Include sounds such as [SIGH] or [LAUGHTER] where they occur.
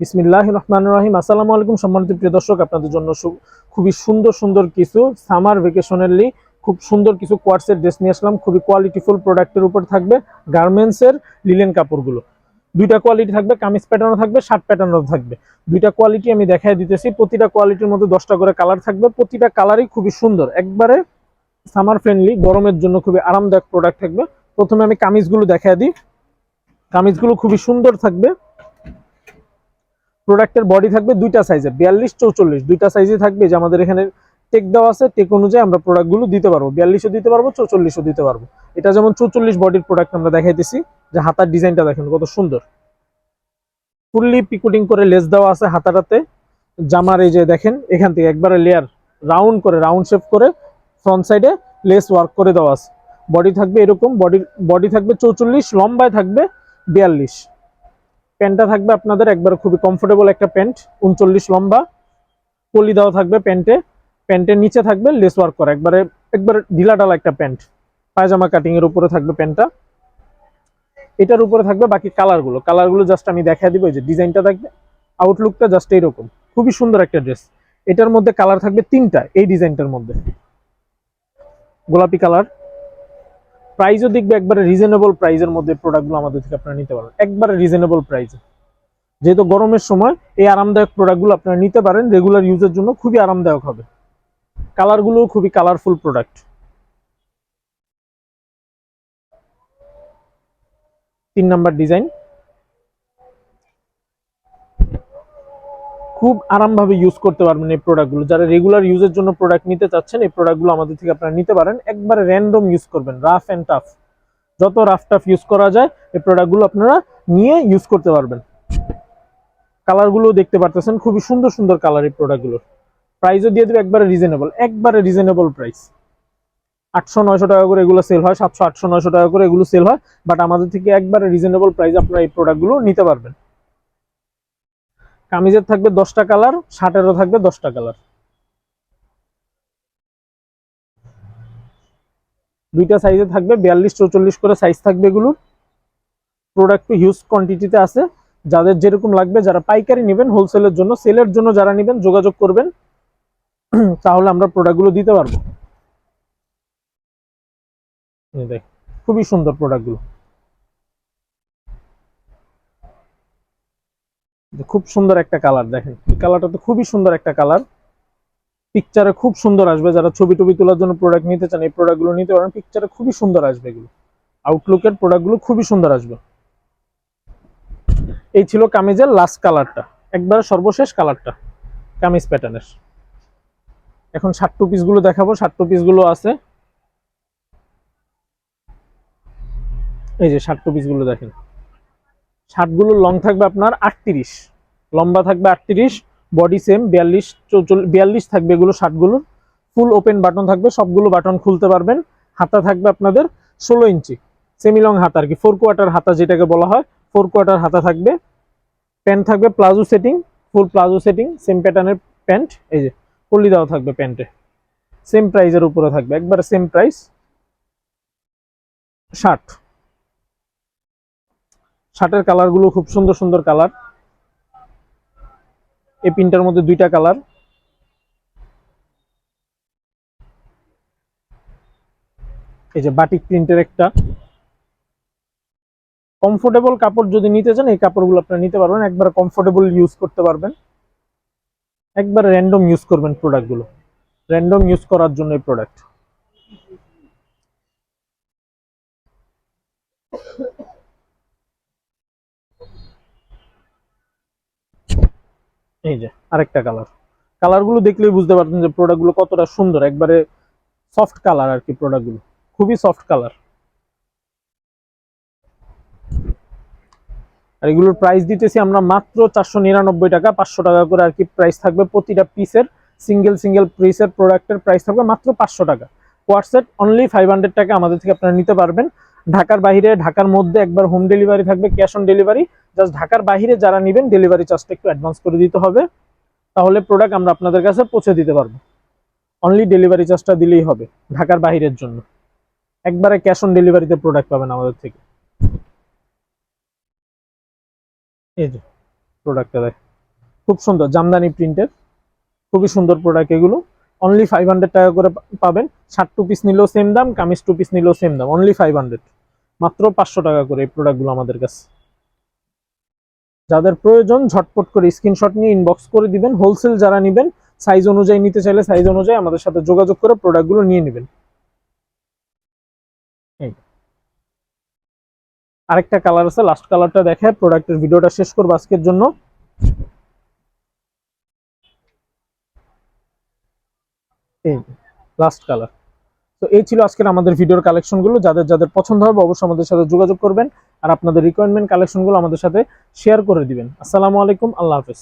বিসমিল্লাহ রহমান রহিম। আসসালামু আলাইকুম সম্মানিত প্রিয় দর্শক, আপনাদের জন্য খুবই সুন্দর সুন্দর কিছু সামার ভেকেশনেরলি খুব সুন্দর কিছু কোয়ার্সের ড্রেস নিয়ে আসলাম। খুবই কোয়ালিটিফুল প্রোডাক্টের উপর থাকবে গার্মেন্টসের লিলেন কাপড়গুলো। দুইটা কোয়ালিটি থাকবে, কামিজ প্যাটার্নও থাকবে শার্ট প্যাটার্নও থাকবে। দুইটা কোয়ালিটি আমি দেখাই দিতেছি। প্রতিটা কোয়ালিটির মধ্যে দশটা করে কালার থাকবে। প্রতিটা কালারই খুবই সুন্দর। একবারে সামার ফ্রেন্ডলি গরমের জন্য খুবই আরামদায়ক প্রোডাক্ট থাকবে। প্রথমে আমি কামিজগুলো দেখাই দিই। কামিজগুলো খুবই সুন্দর থাকবে। প্রোডাক্টের বডি থাকবে দুইটা সাইজে বিয়াল্লিশ, চৌচল্লিশ। দুইটা সাইজে থাকবে যে আমাদের এখানে টেক দেওয়া আছে টেক অনুযায়ী আমরা প্রোডাক্টগুলো দিতে পারব। বিয়াল্লিশও দিতে পারব, চৌচল্লিশও দিতে পারব। এটা যেমন চৌচল্লিশ বডির প্রোডাক্ট আমরা দেখাইতেছি, যে হাতার ডিজাইনটা দেখেন কত সুন্দর। ফুললি পিকুটিং করে লেস দেওয়া আছে হাতাটাতে। জামার এই যে দেখেন, এখান থেকে একবারে লেয়ার রাউন্ড করে রাউন্ড শেপ করে ফ্রন্ট সাইডে লেস ওয়ার্ক করে দেওয়া আছে। বডি থাকবে এরকম বডি বডি থাকবে চৌচল্লিশ, লম্বায় থাকবে বিয়াল্লিশ। প্যান্টটা থাকবে আপনাদের একবার খুবই কমফোর্টেবল একটা প্যান্ট, উনচল্লিশ লম্বা। পলি দেওয়া থাকবে প্যান্টে। প্যান্টের নিচে থাকবে লেস ওয়ার্ক করা। একবারে, একবার ঢিলাঢালা একটা প্যান্ট। পায়জামা কাটিং এর উপরে থাকবে প্যান্টটা। এটার উপরে থাকবে বাকি কালারগুলো কালারগুলো জাস্ট আমি দেখাই দিব যে ডিজাইনটা থাকবে। আউটলুকটা জাস্ট এইরকম। খুবই সুন্দর একটা ড্রেস এটার মধ্যে কালার থাকবে তিনটা, এই ডিজাইনটার মধ্যে। গোলাপি কালার প্রাইসও দেখবে, একবারে রিজনেবল প্রাইসের মধ্যে প্রোডাক্টগুলো আমাদের থেকে আপনারা নিতে পারেন একবারে রিজনেবল প্রাইসে যেহেতু গরমের সময়, এই আরামদায়ক প্রোডাক্টগুলো আপনারা নিতে পারেন রেগুলার ইউজের জন্য খুবই আরামদায়ক হবে। কালারগুলোও খুবই কালারফুল প্রোডাক্ট তিন নাম্বার ডিজাইন খুব আরামভাবে ইউজ করতে পারবেন এই প্রোডাক্টগুলো যারা রেগুলার ইউজের জন্য প্রোডাক্ট নিতে চাচ্ছেন, এই প্রোডাক্টগুলো আমাদের থেকে আপনারা নিতে পারেন। একবারে র্যান্ডম ইউজ করবেন রাফ অ্যান্ড টাফ যত রাফ টাফ ইউজ করা যায়, এই প্রোডাক্টগুলো আপনারা নিয়ে ইউজ করতে পারবেন। কালারগুলো দেখতে পারতেছেন, খুবই সুন্দর সুন্দর কালার এই প্রোডাক্টগুলোর প্রাইসও দিয়ে দেবে একবারে রিজনেবল একবারে রিজনেবল প্রাইস আটশো, নয়শো টাকা করে এগুলো সেল হয়, সাতশো, আটশো, নয়শো টাকা করে এগুলো সেল হয় বাট আমাদের থেকে একবারে রিজনেবল প্রাইস আপনারা এই প্রোডাক্টগুলো নিতে পারবেন। কামিজের থাকবে দশটা কালার, শার্টেরও থাকবে দশটা কালার। দুইটা সাইজে থাকবে, বিয়াল্লিশ, চৌচল্লিশ করে সাইজ থাকবে এগুলোর। প্রোডাক্ট হিউজ কোয়ান্টিটিতে আছে। যাদের যেরকম লাগবে, যারা পাইকারি নেবেন হোলসেলের জন্য সেলের জন্য যারা নেবেন, যোগাযোগ করবেন। [CLEARS THROAT] তাহলে আমরা প্রোডাক্টগুলো দিতে পারব। দেখ, খুবই সুন্দর প্রোডাক্টগুলো খুব সুন্দর একটা কালার দেখেন। এই কালারটা তো খুবই সুন্দর একটা কালার পিকচারে খুব সুন্দর আসবে। যারা ছবি টবি তোলার জন্য প্রোডাক্ট নিতে চান, এই প্রোডাক্টগুলো নিতে পারেন। পিকচারে খুবই সুন্দর আসবে এগুলো। আউটলুকের প্রোডাক্টগুলো খুবই সুন্দর আসবে। এই ছিল কামিজের লাস্ট কালারটা একবারে সর্বশেষ কালারটা কামিজ প্যাটার্নের এখন ষাট টু পিসগুলো দেখাবো। ষাট টু পিসগুলো আছে। এই যে ষাট টু পিসগুলো দেখেন। শার্টগুলো লং থাকবে আপনার আটত্রিশ। লম্বা থাকবে আটত্রিশ বডি সেম বিয়াল্লিশ বিয়াল্লিশ থাকবে এগুলো শার্টগুলোর ফুল ওপেন বাটন থাকবে, সবগুলো বাটন খুলতে পারবেন। হাতা থাকবে আপনাদের ষোলো ইঞ্চি। সেমি লং হাতা আর কি ফোর কোয়ার্টার হাতা যেটাকে বলা হয় ফোর কোয়ার্টার হাতা থাকবে। প্যান্ট থাকবে palazzo setting full palazzo setting same প্যাটার্নের প্যান্ট এই যে, পল্লি দেওয়া থাকবে প্যান্টে সেম প্রাইজের উপরে থাকবে, একবারে সেম প্রাইস শার্ট শার্টের কালারগুলো খুব সুন্দর সুন্দর কালার। এই প্রিন্টার মধ্যে দুইটা কালার। এই যে বাটিক প্রিন্টের একটা। কমফোর্টেবল কাপড় যদি নিতে চান, এই কাপড়গুলো আপনারা নিতে পারবেন। একবার কমফোর্টেবল ইউজ করতে পারবেন। একবার র্যান্ডম ইউজ করবেন প্রোডাক্টগুলো। র্যান্ডম ইউজ করার জন্য এই প্রোডাক্ট। এই যে, আরেকটা কালার কালারগুলো দেখলেই বুঝতে পারতেন যে প্রোডাক্টগুলো কতটা সুন্দর। একবারে সফট কালার আর কি প্রোডাক্টগুলো খুবই সফট কালার আর এগুলোর প্রাইস দিতেছি আমরা মাত্র চারশো নিরানব্বই টাকা। পাঁচশো টাকা করে আর কি প্রাইস থাকবে প্রতিটা পিসের সিঙ্গেল সিঙ্গেল পিসের প্রোডাক্টের প্রাইস থাকবে মাত্র পাঁচশো টাকা। কোয়ারসেট অনলি ফাইভ হান্ড্রেড টাকা আমাদের থেকে আপনারা নিতে পারবেন। ঢাকার বাইরে, ঢাকার মধ্যে একবার হোম ডেলিভারি থাকবে ক্যাশ অন ডেলিভারি জাস্ট ঢাকার বাইরে যারা নেবেন ডেলিভারি চার্জটা একটু অ্যাডভান্স করে দিতে হবে। তাহলে প্রোডাক্ট আমরা আপনাদের কাছে পৌঁছে দিতে পারব। অনলি ডেলিভারি চার্জটা দিলেই হবে, ঢাকার বাইরের জন্য। একবারে ক্যাশ অন ডেলিভারিতে প্রোডাক্ট পাবেন আমাদের থেকে। এই যে প্রোডাক্টটা দেখ। খুব সুন্দর, জামদানি প্রিন্টের খুবই সুন্দর প্রোডাক্ট এগুলো। অনলি ফাইভ হান্ড্রেড টাকা করে পাবেন। শার্ট টু পিস নিলেও সেম দাম, কামিজ টু পিস নিলেও সেম দাম। অনলি ফাইভ হান্ড্রেড মাত্র পাঁচশো টাকা করে এই প্রোডাক্টগুলো আমাদের কাছে। যাদের প্রয়োজন, ঝটপট করে স্ক্রিনশট নিয়ে ইনবক্স করে দিবেন। হোলসেল যারা নেবেন সাইজ অনুযায়ী নিতে চাইলে সাইজ অনুযায়ী আমাদের সাথে যোগাযোগ করে প্রোডাক্টগুলো নিয়ে নেবেন। আরেকটা কালার আছে লাস্ট কালারটা দেখে প্রোডাক্টের ভিডিওটা শেষ করব আজকের জন্য। এই লাস্ট কালার তো এই ছিল আজকের আমাদের ভিডিওর কালেকশনগুলো যাদের যাদের পছন্দ হবে, অবশ্যই আমাদের সাথে যোগাযোগ করবেন। আর আপনাদের রিকোয়ারমেন্ট কালেকশনগুলো আমাদের সাথে শেয়ার করে দিবেন। আসসালামু আলাইকুম, আল্লাহ হাফেজ।